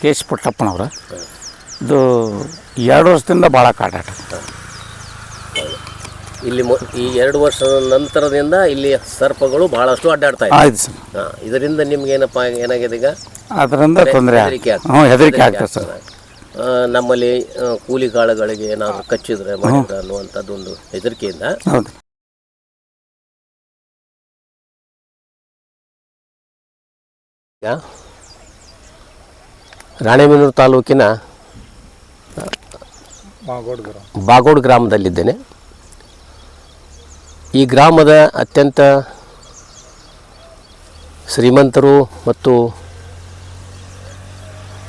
K S ಪುಟ್ಟಪ್ಪನವರು. ಇದು ಎರಡು ವರ್ಷದಿಂದ ಭಾಳ ಕಾಟಾಟ ಇಲ್ಲಿ ಮೊ- ಈ ಎರಡು ವರ್ಷದ ನಂತರದಿಂದ ಇಲ್ಲಿ ಸರ್ಪಗಳು ಬಹಳಷ್ಟು ಅಡ್ಡಾಡ್ತಾ ಇದೆ. ಆಯ್ತು ಸರ್. ಇದರಿಂದ ನಿಮ್ಗೆ ಏನಪ್ಪ ಏನಾಗಿದೆ ಈಗ? ಅದರಿಂದ ತೊಂದರೆ ಹೆದರಿಕೆ ಆಗ್ತದೆ. ಹ್ಞೂ ಹೆದರಿಕೆ ಆಗ್ತದೆ ಸರ್. ಆ, ನಮ್ಮಲ್ಲಿ ಆ, ಕೂಲಿ ಕಾಳುಗಳಿಗೆ ಏನಾದರೂ ಕಚ್ಚಿದ್ರೆ ಮಾಡಿದ್ರೆ ಅನ್ನುವಂಥದ್ದೊಂದು ಹೆದರಿಕೆಯಿಂದ. ಹೌದು. ಈಗ ರಾಣೆಬೆನ್ನೂರು ತಾಲೂಕಿನ ಬಾಗೋಡ್ ಗ್ರಾಮದಲ್ಲಿದ್ದೇನೆ. ಈ ಗ್ರಾಮದ ಅತ್ಯಂತ ಶ್ರೀಮಂತರು ಮತ್ತು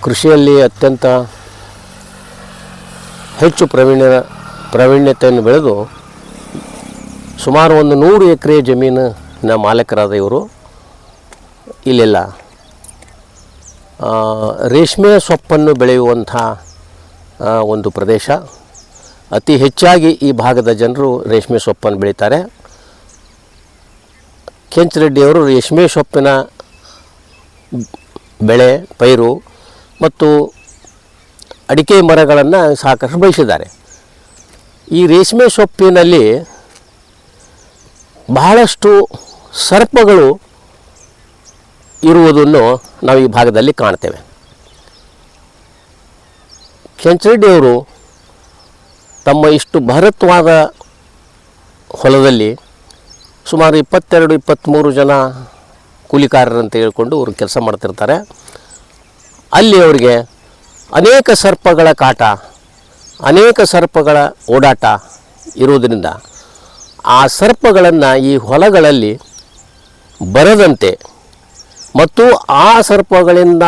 ಕೃಷಿಯಲ್ಲಿ ಅತ್ಯಂತ ಹೆಚ್ಚು ಪ್ರವೀಣ ಪ್ರಾವೀಣ್ಯತೆಯನ್ನು ಬೆಳೆದು ಸುಮಾರು ಒಂದು ನೂರು ಎಕರೆ ಜಮೀನಿನ ಮಾಲೀಕರಾದ ಇವರು. ಇಲ್ಲೆಲ್ಲ ರೇಷ್ಮೆ ಸೊಪ್ಪನ್ನು ಬೆಳೆಯುವಂಥ ಒಂದು ಪ್ರದೇಶ. ಅತಿ ಹೆಚ್ಚಾಗಿ ಈ ಭಾಗದ ಜನರು ರೇಷ್ಮೆ ಸೊಪ್ಪನ್ನು ಬೆಳೀತಾರೆ. ಕೆಂಚರೆಡ್ಡಿಯವರು ರೇಷ್ಮೆ ಸೊಪ್ಪಿನ ಬೆಳೆ, ಪೈರು ಮತ್ತು ಅಡಿಕೆ ಮರಗಳನ್ನು ಸಾಕಷ್ಟು ಬೆಳೆಸಿದ್ದಾರೆ. ಈ ರೇಷ್ಮೆ ಸೊಪ್ಪಿನಲ್ಲಿ ಬಹಳಷ್ಟು ಸರ್ಪಗಳು ಇರುವುದನ್ನು ನಾವು ಈ ಭಾಗದಲ್ಲಿ ಕಾಣ್ತೇವೆ. ಕೆಂಚರೆಡ್ಡಿಯವರು ತಮ್ಮ ಇಷ್ಟು ಬೃಹತ್ವಾದ ಹೊಲದಲ್ಲಿ ಸುಮಾರು ಇಪ್ಪತ್ತೆರಡು ಇಪ್ಪತ್ತ್ಮೂರು ಜನ ಕೂಲಿಕಾರರಂತ ಹೇಳ್ಕೊಂಡು ಅವರು ಕೆಲಸ ಮಾಡ್ತಿರ್ತಾರೆ. ಅಲ್ಲಿ ಅವರಿಗೆ ಅನೇಕ ಸರ್ಪಗಳ ಕಾಟ, ಅನೇಕ ಸರ್ಪಗಳ ಓಡಾಟ ಇರುವುದರಿಂದ ಆ ಸರ್ಪಗಳನ್ನು ಈ ಹೊಲಗಳಲ್ಲಿ ಬರದಂತೆ ಮತ್ತು ಆ ಸರ್ಪಗಳಿಂದ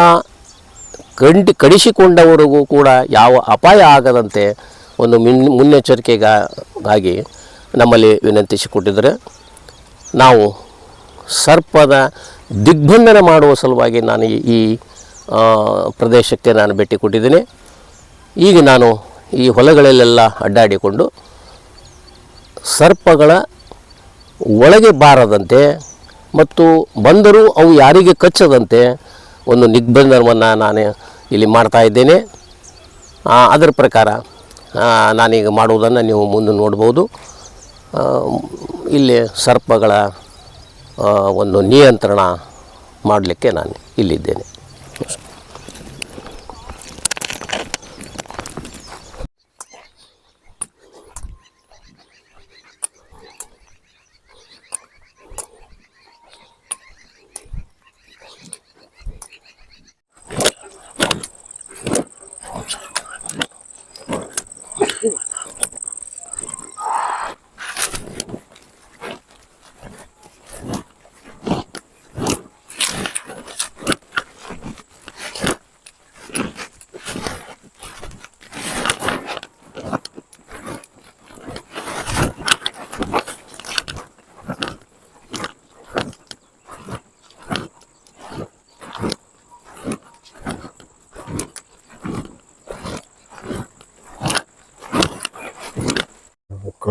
ಕಂಡಿ, ಕಡಿಸಿಕೊಂಡವರಿಗೂ ಕೂಡ ಯಾವ ಅಪಾಯ ಆಗದಂತೆ ಒಂದು ಮುನ್, ಮುನ್ನೆಚ್ಚರಿಕೆಗಾಗಿ ನಮ್ಮಲ್ಲಿ ವಿನಂತಿಸಿಕೊಟ್ಟಿದ್ದರೆ. ನಾವು ಸರ್ಪದ ದಿಗ್ಬಂಧನ ಮಾಡುವ ಸಲುವಾಗಿ ನಾನು ಈ- ಪ್ರದೇಶಕ್ಕೆ ನಾನು ಭೇಟಿ ಕೊಟ್ಟಿದ್ದೀನಿ. ಈಗ ನಾನು ಈ ಹೊಲಗಳಲ್ಲೆಲ್ಲ ಅಡ್ಡಾಡಿಕೊಂಡು ಸರ್ಪಗಳ ಒಳಗೆ ಬಾರದಂತೆ ಮತ್ತು ಬಂದರೂ ಅವು ಯಾರಿಗೆ ಕಚ್ಚದಂತೆ ಒಂದು ನಿಗ್ಬಂಧನವನ್ನು ನಾನು ಇಲ್ಲಿ ಮಾಡ್ತಾ ಇದ್ದೇನೆ. ಅದರ ಪ್ರಕಾರ ನಾನೀಗ ಮಾಡುವುದನ್ನು ನೀವು ಮುಂದೆ ನೋಡ್ಬೋದು. ಇಲ್ಲಿ ಸರ್ಪಗಳ ಒಂದು ನಿಯಂತ್ರಣ ಮಾಡಲಿಕ್ಕೆ ನಾನು ಇಲ್ಲಿದ್ದೇನೆ.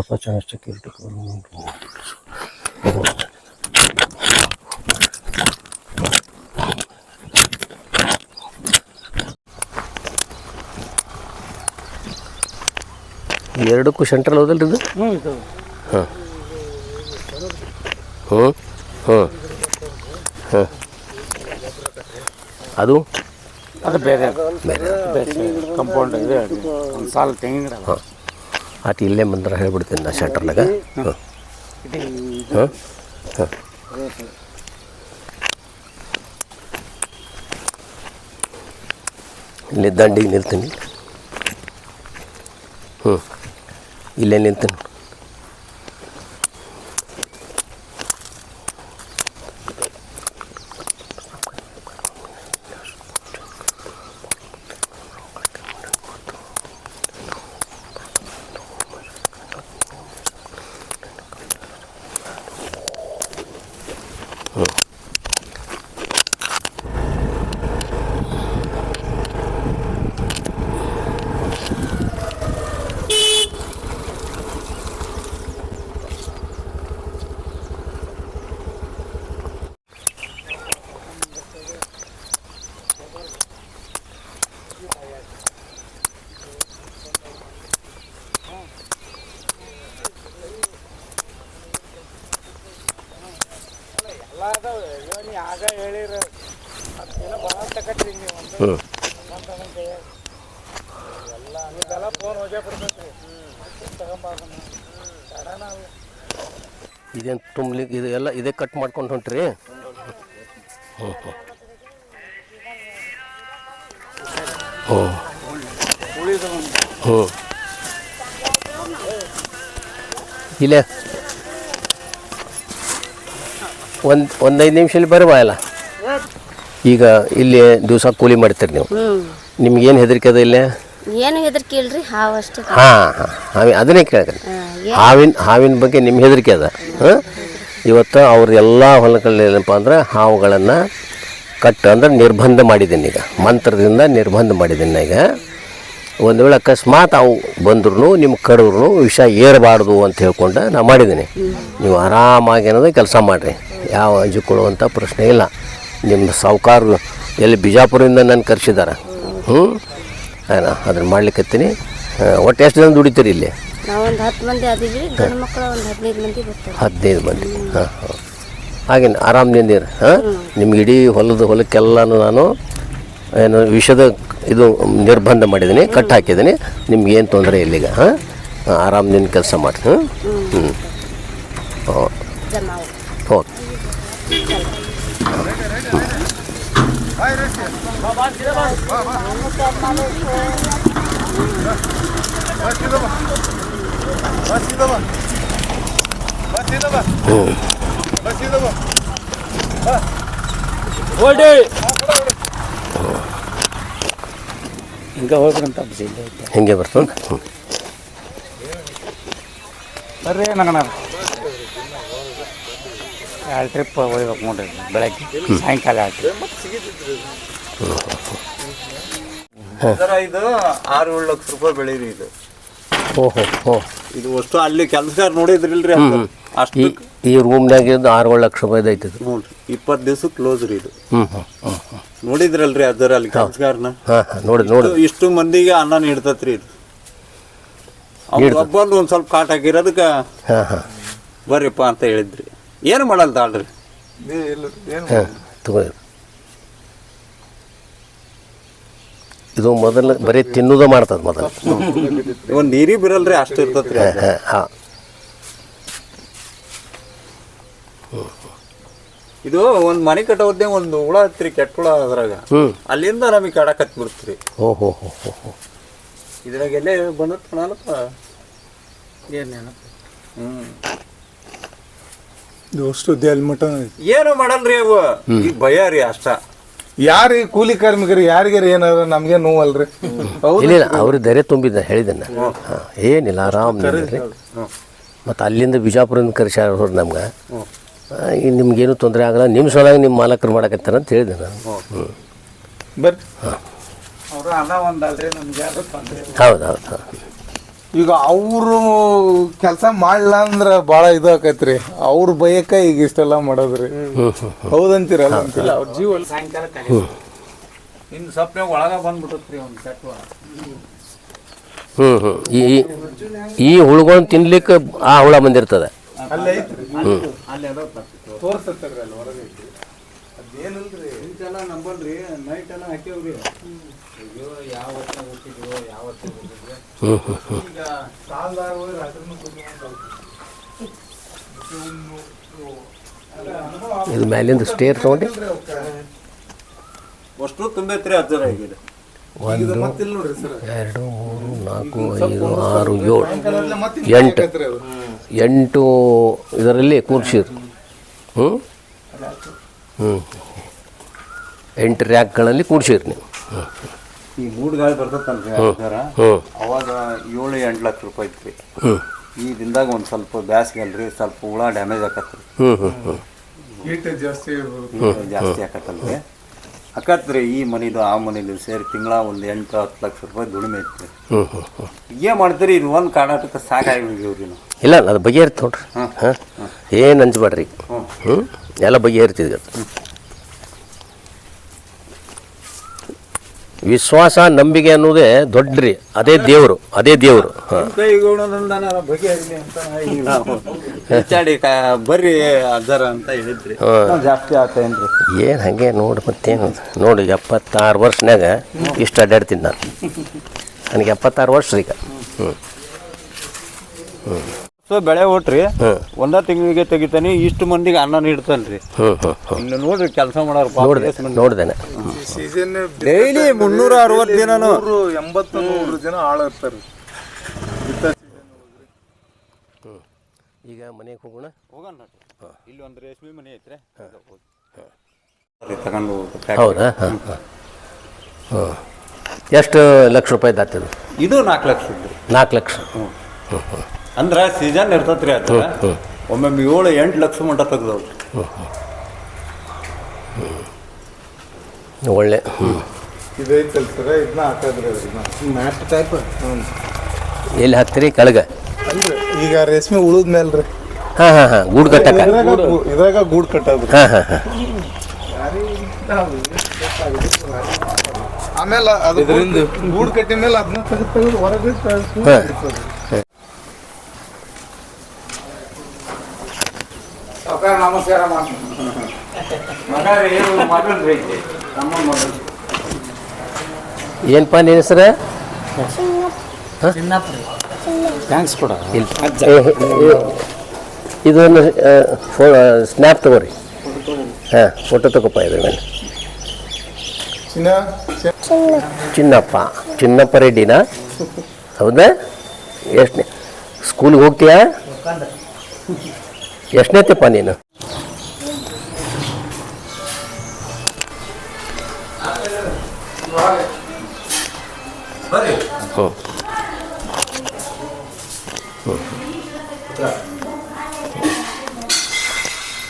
ಕೃಪಾಚಾರ ಸೆಕ್ಯೂರಿಟಿ ಎರಡಕ್ಕೂ ಸೆಂಟ್ರಲ್ ಹೋದಲ್ರಿ ಇದು ಹಾಂ ಹ್ಞೂ ಹ್ಞೂ ಹಾಂ ಅದು ಅದು ಬೇರೆ ಕಂಪೌಂಡ್ ಇದೆ ಒಂದು ಸಾಲ ತೆಂಗಿನ ಗಿಡ ಹಾಂ ಆತ ಇಲ್ಲೇ ಬಂದ್ರೆ ಹೇಳ್ಬಿಡ್ತೀನಿ ನಾ ಸೆಂಟ್ರಲ್ನಾಗ ಹಾಂ ಹಾಂ ಹಾಂ ಇಲ್ಲಿ ದಂಡಿಗೆ ನಿಲ್ತೀನಿ. ಹ್ಞೂ ಇಲ್ಲೇ ನಿಲ್ತೀನಿ. ಹ್ಞೂ ಇದೇನು ತುಂಬಲಿಕ್ಕೆ ಇದು ಎಲ್ಲ ಇದೇ ಕಟ್ ಮಾಡ್ಕೊಂಡು ಹೊಂಟ್ರಿ? ಹ್ಞೂ ಹ್ಞೂ ಹ್ಞೂ ಹ್ಞೂ ಇಲ್ಲೇ. ಒಂದು ಒಂದು ಐದು ನಿಮಿಷಲ್ಲಿ ಬರುವ ಅಲ್ಲ? ಈಗ ಇಲ್ಲಿ ದಿವಸ ಕೂಲಿ ಮಾಡ್ತೀರಿ ನೀವು. ನಿಮ್ಗೆ ನಿಮ್ಗೇನು ಹೆದರಿಕೆ ಅದ ಇಲ್ಲೇ? ಏನು ಹೆದರಿಕೆ ಇಲ್ರಿ ಹಾವು ಅಷ್ಟೇ ಹಾಂ ಹಾಂ. ಹಾವಿ ಅದನ್ನೇ ಕೇಳ್ತೀನಿ ಹಾವಿನ ಹಾವಿನ ಬಗ್ಗೆ ನಿಮ್ಮ ಹೆದರಿಕೆ ಅದ. ಇವತ್ತು ಅವ್ರ ಎಲ್ಲ ಹೊಲಗಳಲ್ಲಿ ಏನಪ್ಪ ಅಂದ್ರೆ ಹಾವುಗಳನ್ನು ಕಟ್ಟು ಅಂದ್ರೆ ನಿರ್ಬಂಧ ಮಾಡಿದ್ದೀನಿ ಈಗ. ಮಂತ್ರದಿಂದ ನಿರ್ಬಂಧ ಮಾಡಿದ್ದೀನಿ ಈಗ. ಒಂದು ವೇಳೆ ಅಕಸ್ಮಾತ್ ಅವು ಬಂದ್ರೂ ನಿಮ್ಮ ಕಡಿದ್ರು ವಿಷ ಏರಬಾರ್ದು ಅಂತ ಹೇಳ್ಕೊಂಡು ನಾನು ಮಾಡಿದ್ದೀನಿ. ನೀವು ಆರಾಮಾಗಿ ಏನದ ಕೆಲಸ ಮಾಡಿರಿ. ಯಾವ ಅಂಜಿಕೊಳ್ಳುವಂಥ ಪ್ರಶ್ನೆ ಇಲ್ಲ. ನಿಮ್ಮ ಸಾವುಕಾರರು ಎಲ್ಲಿ ಬಿಜಾಪುರದಿಂದ ನಾನು ಕರೆಸಿದ್ದಾರೆ ಹ್ಞೂ ಏನ ಅದನ್ನು ಮಾಡ್ಲಿಕ್ಕತ್ತೀನಿ ಒಟ್ಟು ಎಷ್ಟು ಜನ ದುಡಿತೀರಿ ಇಲ್ಲಿ? ನಾವೊಂದು ಹತ್ತು ಮಂದಿ ಅದೀವಿ ಗಂಡು ಮಕ್ಕಳು ಒಂದು ಹದಿನೈದು ಮಂದಿ ಬರ್ತಾರೆ. ಹದಿನೈದು ಮಂದಿ. ಹಾಂ ಹಾಂ. ಹಾಗೇನು ಆರಾಮದಿಂದಿರಿ ಹಾಂ? ನಿಮ್ಗೆ ಇಡೀ ಹೊಲದ ಹೊಲಕ್ಕೆಲ್ಲನೂ ನಾನು ಏನು ವಿಷದ ಇದು ನಿರ್ಬಂಧ ಮಾಡಿದ್ದೀನಿ ಕಟ್ ಹಾಕಿದ್ದೀನಿ ನಿಮ್ಗೆ ಏನು ತೊಂದರೆ ಇಲ್ಲಿಗ ಹಾಂ? ಆರಾಮದಿಂದ ಕೆಲಸ ಮಾಡಿ ಹ್ಞೂ ಹ್ಞೂ ಹಾಂ. ಹಿಂಗೆ ಐತೆ ಹಿಂಗೆ ಬರ್ತದೆ ಹ್ಞೂ ಬರ್ರಿ ನಂಗಣ ಎರಡು ಟ್ರಿಪ್ ಹೋಗ್ಬೇಕು ನೋಡ್ರಿ ಬೆಳಗ್ಗೆ. ಸಾಯಂಕಾಲ ಟ್ರಿಪ್ ಸರ ಇದು ಆರು ಏಳು ಲಕ್ಷ ರೂಪಾಯಿ ಬೆಳೀರಿ ಇದು. ಓಹೋ ಇದು ಅಷ್ಟು ಅಲ್ಲಿ ಕೆಲಸಗಾರ ನೋಡಿದ್ರಿಲ್ರಿ ಅಷ್ಟು ಈ ರೂಮ್ನಾಗ ಇದ್ದು ಆರು ಏಳು ಲಕ್ಷ ರೂಪಾಯಿ ಐತೆ ಇದು ನೋಡ್ರಿ ಇಪ್ಪತ್ತು ದಿವಸ ಕ್ಲೋಸ್ ರೀ ಇದು. ಹ್ಞೂ ಹ್ಞೂ ಹ್ಞೂ ಹ್ಞೂ ನೋಡಿದ್ರಲ್ರಿ ಅದರ ಅಲ್ಲಿ ಕೆಲಸಗಾರನ? ಹಾಂ ಹಾಂ ನೋಡಿ ನೋಡಿ. ಇಷ್ಟು ಮಂದಿಗೆ ಅನ್ನ ನೀಡ್ತತ್ರಿ ಇದು. ಒಬ್ಬಂದು ಒಂದು ಸ್ವಲ್ಪ ಕಾಟ ಹಾಕಿರೋದಕ್ಕೆ ಹಾಂ ಹಾಂ. ಬರ್ರಿಪ್ಪ ಅಂತ ಹೇಳಿದ್ರಿ. ಏನು ಮಾಡಲ್? ತಾಳ್ರಿ ತಗೋ ಇದು ಮೊದಲು ಬರೀ ತಿನ್ನೋದು ಮಾಡ್ತದೆ ಮೊದಲು. ಒಂದು ನೀರಿಗೆ ಬಿರಲ್ರಿ ಅಷ್ಟು ಇರ್ತದೆ ರೀ ಹಾಂ ಇದು ಒಂದು ಮನೆ ಕಟ್ಟೋದೇ ಒಂದು ಹುಳ ಹತ್ರಿ ಕೆಟ್ಟ ಹುಳ ಅದ್ರಾಗ. ಅಲ್ಲಿಂದ ನಮಗೆ ಕಡಕ್ ಹತ್ತಿ ಬಿಡ್ತೀರಿ. ಓ ಹೋ ಹೋ ಹೋ ಹೋ. ಇದ್ರಾಗ ಎಲ್ಲೇ ಬಂದತ್ ಕಾಣಲ್ಲಪ್ಪ ಅಷ್ಟು ಮಟ ಏನು ಮಾಡಲ್ರಿ ಅವು? ಈಗ ಭಯ ರೀ ಅಷ್ಟ. ಯಾರಿ ಕೂಲಿ ಕಾರ್ಮಿಕರು ಯಾರಿಗಾರ ಏನಾರ ನಮ್ಗೆ ನೋವಲ್ರಿ? ಇಲ್ಲ ಇಲ್ಲ ಅವ್ರು ಧೈರ್ಯ ತುಂಬಿದ್ದ ಹೇಳಿದ್ದೆ ನಾನು ಹಾಂ ಏನಿಲ್ಲ ಆರಾಮ್ ಮತ್ತೆ ಮತ್ತು ಅಲ್ಲಿಂದ ಬಿಜಾಪುರದಿಂದ ಕರೆಸ್ಯಾರ ನಮ್ಗೆ. ಈಗ ನಿಮ್ಗೇನು ತೊಂದರೆ ಆಗಲ್ಲ ನಿಮ್ಮ ಸೊಲಾಗ ನಿಮ್ಮ ಮಾಲಕರು ಮಾಡಕತ್ತಾರ ಅಂತ ಹೇಳಿದೆ ನಾನು. ಹ್ಞೂ ಬರ್ರಿ. ಹಾಂ. ಅದ ಒಂದಲ್ರಿ ನಮ್ಗೆ ಯಾರು ತೊಂದರೆ ಹೌದು ಹೌದು ಹೌದು. ಈಗ ಅವರು ಕೆಲಸ ಮಾಡಲ್ಲ ಅಂದ್ರೆ ಬಹಳ ಇದು ಆಕೈತ್ರಿ. ಅವ್ರ ಬಯಕ ಈಗ ಇಷ್ಟೆಲ್ಲ ಮಾಡೋದ್ರಿ. ಹೌದಂತೀರಲ್ಲ ಅಂತಿಲ್ಲ ಅವ್ರ ಜೀವ ಸಾಯಂಕಾಲ ಕಲಿ ಇನ್ನು ಸಪ್ನೆ ಒಳಗ ಬಂದ್ಬಿಟ್ಟತ್ರಿ ಒಂದು ಸೆಟ್ ಹ್ಞೂ ಹ್ಞೂ ಈ ಈ- ಹುಳುಗಳನ್ನ ತಿನ್ಲಿಕ್ಕೆ ಆ ಹುಳ ಬಂದಿರ್ತದೆ. ಹ್ಞೂ ಅಲ್ಲಿ ಹೊರಗೆ ನೈಟ್ ಎಲ್ಲ ಹಾಕ್ಯವ್ರಿ. ಹ್ಞೂ ಹ್ಞೂ ಹ್ಞೂ ಇದು ಮ್ಯಾಲಿಂದ ಸ್ಟೇರ್ ತೊಗೊಂಡು. ಅಷ್ಟು ತುಂಬೈತ್ರಿ. ಒಂದು ಎರಡು ಮೂರು ನಾಲ್ಕು ಐದು ಆರು ಏಳು ಎಂಟು. ಎಂಟು ಇದರಲ್ಲಿ ಕೂರ್ಸಿರು ಹ್ಞೂ ಹ್ಞೂ ಎಂಟು ರ್ಯಾಕ್ಗಳಲ್ಲಿ ಕೂಡ್ಸಿರಿ ನೀವು. ಹ್ಞೂ ಈ ಮೂಡ್ ಗಾಳಿ ಬರ್ತೈತಲ್ರಿ ಸರ್ ಅವಾಗ ಏಳು ಎಂಟು ಲಕ್ಷ ರೂಪಾಯಿ ಇತ್ತು. ಹ್ಞೂ ಈ ದಿನದಾಗ ಒಂದು ಸ್ವಲ್ಪ ಬ್ಯಾಸ್ಗೆ ಅಲ್ರಿ ಸ್ವಲ್ಪ ಹುಳ ಡ್ಯಾಮೇಜ್ ಆಕತ್ರಿ. ಈಟ ಜಾಸ್ತಿ ಜಾಸ್ತಿ ಆಕತ್ತಲ್ರಿ. ಅಕತ್ರಿ ಈ ಮನಿದು ಆ ಮನಿದು ಸೇರಿ ತಿಂಗಳ ಒಂದು ಎಂಟು ಹತ್ತು ಲಕ್ಷ ರೂಪಾಯಿ ದುಡಿಮೆ ಇತ್ತು ಏನ್ ಮಾಡ್ತೀರಿ ಇದು ಒಂದು ಕಾಡಾಟಕ್ಕೆ ಸಾಕಾಗಿ ಹೋಗ್ಯವ್ರಿ ನಾವು. ಇಲ್ಲ ಅದು ಬಗೆಹರಿತು ನೋಡ್ರಿ. ಹಾಂ ಏನು ಅಂಜಬೇಡ್ರಿ. ಹ್ಞೂ ಎಲ್ಲ ಬಗೆಹರಿತಿದ್ವಿ ವಿಶ್ವಾಸ ನಂಬಿಕೆ ಅನ್ನೋದೇ ದೊಡ್ಡ್ರಿ. ಅದೇ ದೇವರು ಅದೇ ದೇವರು. ಬರ್ರಿ ಅಜ್ಜಾರ ಅಂತ ಹೇಳಿದ್ರಿ. ಜಾಸ್ತಿ ಏನು ಹಾಗೆ ನೋಡಿ ಮತ್ತೇನು? ನೋಡಿ ಎಪ್ಪತ್ತಾರು ವರ್ಷನಾಗ ಇಷ್ಟು ಅಡ್ಡಾಡ್ತೀನಿ ನಾನು. ನನಗೆ ಎಪ್ಪತ್ತಾರು ವರ್ಷ ಈಗ. ಹ್ಞೂ ಸೊ ಬೆಳೆ ಓಟ್ರಿ ಒಂದ ತಿಂಗಳಿಗೆ ತೆಗಿತಾನೆ ಇಷ್ಟು ಮಂದಿಗೆ ಅನ್ನ ನೀಡ್ತಾನ್ರಿ. ನೋಡ್ರಿ ಕೆಲಸ ಮಾಡೋರು ನೋಡ್ದೆ ನೋಡ್ದೇನೆ. ಸೀಸನ್ ಡೈಲಿ ಮುನ್ನೂರ ಅರವತ್ತು ದಿನನು. ನೂರು ಎಂಬತ್ತು ನೂರು ಜನ ಆಳಿರ್ತಾರೆ ಈಗ ಮನೆಗೆ ಹೋಗೋಣ? ಹೋಗೋಣ ಇಲ್ಲಿ ಒಂದು ರೇಷ್ಮೆ ಮನೆ ಐತ್ರಿ. ತಗೊಂಡು ಹೌದಾ? ಹಾಂ ಹಾಂ ಹ್ಞೂ ಎಷ್ಟು ಲಕ್ಷ ರೂಪಾಯಿ ದಾತಿದು ಇದು? ನಾಲ್ಕು ಲಕ್ಷ ಇದ್ರಿ ನಾಲ್ಕು ಲಕ್ಷ. ಅಂದ್ರೆ ಸೀಸನ್ ಇರ್ತತ್ರಿ ಅದು ಒಮ್ಮೊಮ್ಮೆ ಏಳು ಎಂಟು ಲಕ್ಷ ಮಟ್ಟ ತೆಗ್ದವ್ರಿ ಒಳ್ಳೆ ಹ್ಞೂ ಇದೈತಲ್ ಸರ ಇದನ್ನ ಹಾಕದ್ರಿ ಮ್ಯಾಟ್ ಟೈಪ್ ಎಲ್ಲಿ ಹಾಕ್ತೀರಿ? ಕೆಳಗೆ. ಅಂದ್ರೆ ಈಗ ರೇಷ್ಮೆ ಉಳಿದ ರೀ ಹಾಂ ಹಾಂ ಹಾಂ ಗೂಡು ಕಟ್ಟಕ್ಕ ಇದ್ರಾಗ ಗೂಡು ಕಟ್ಟೋದು ಹಾಂ ಹಾಂ ಹಾಂ. ಆಮೇಲೆ ಅದು ಇದರಿಂದ. ಗೂಡ್ ಕಟ್ಟಿದ ಮೇಲೆ ಅದನ್ನ ತೆಗೆದು ತೆಗೆದು ಹೊರಗೆ ಹಾಂ. ನಮಸ್ಕಾರ ಏನಪ್ಪ ನಿನ್ನ ಹೆಸರು ಥ್ಯಾಂಕ್ಸ್ ಕೊಡ ಇಲ್ಲ ಇದೊಂದು ಫೋ ಸ್ನ್ಯಾಪ್ ತಗೋರಿ ಹಾಂ ಫೋಟೋ ತಗೋಪ್ಪ ಇದ್ರ ಮೇಲೆ ಚಿನ್ನ ಚಿನ್ನಪ್ಪ ಚಿನ್ನಪ್ಪ ರೆಡ್ಡಿನಾ ಹೌದಾ ಎಷ್ಟನೇ ಸ್ಕೂಲಿಗೆ ಹೋಗ್ತೀಯಾ ಎಷ್ಟನೇತಪ್ಪ ನೀನು ಹ್ಞೂ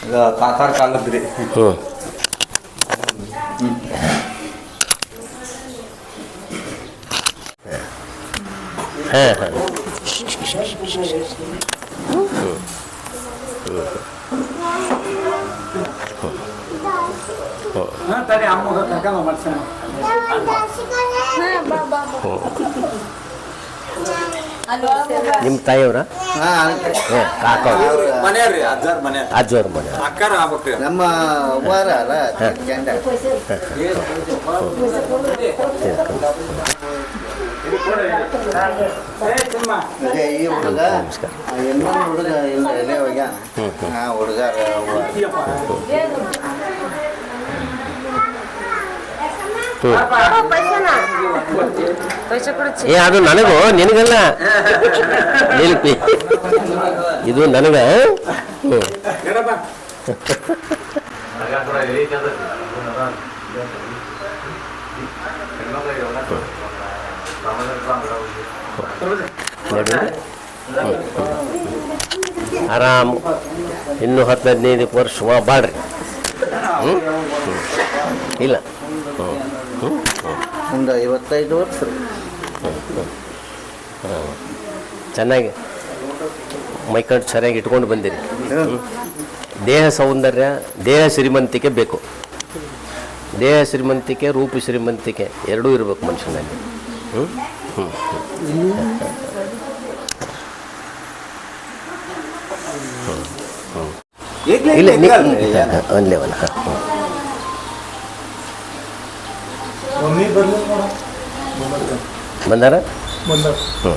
ಇದು ತಾತಾರ ಕಾಲದ್ರಿ ಹ್ಞೂ ಹಾಂ ಹಾಂ ನಿಮ್ಮ ತಾಯಿಯವರ ಹಾಂ ಕಾಕ ತಾಯಿಯವ್ರ ಅಜ್ಜಾರ್ ಮನೆ ಅಜ್ಜವ್ರ ಮನೆ ನಮ್ಮ ವಾರ ಅಲ್ಲ ಗಂಡ. ಅದೇ ಈ ಹುಡುಗ ಇನ್ನೊಂದು ಹುಡುಗ ಇಲ್ಲ ಎಲೆ ಹೋಗ್ಯಾನ ಹಾ ಹುಡುಗ ಏ ಅದು ನನಗೂ ನಿನಗಲ್ಲ? ಹೇಳ್ತಿ ಇದು ನನಗ. ಆರಾಮ್. ಇನ್ನು ಹತ್ತು ಹದಿನೈದು ವರ್ಷ ಬಾಡ್ರಿ ಹ್ಞೂ ಇಲ್ಲ. ಹ್ಞೂ ಒಂದು ಐವತ್ತೈದು ವರ್ಷ. ಚೆನ್ನಾಗಿ. ಮೈಕಟ್ಟು ಸರಿಯಾಗಿ ಇಟ್ಕೊಂಡು ಬಂದಿರಿ. ದೇಹ ಸೌಂದರ್ಯ ದೇಹ ಶ್ರೀಮಂತಿಕೆ ಬೇಕು. ದೇಹ ಶ್ರೀಮಂತಿಕೆ ರೂಪ ಶ್ರೀಮಂತಿಕೆ ಎರಡೂ ಇರಬೇಕು ಮನುಷ್ಯನಲ್ಲಿ. ಹ್ಞೂ ಹ್ಞೂ ಹ್ಞೂ ಹ್ಞೂ ಇಲ್ಲ ಒಂದೇ ಒಂದು ಹಾಂ. ಹ್ಞೂ ಮಮ್ಮಿ ಬರ್ಲಿ ನೋಡ ಬಂದಾರ. ಬಂದ ಹ್ಞೂ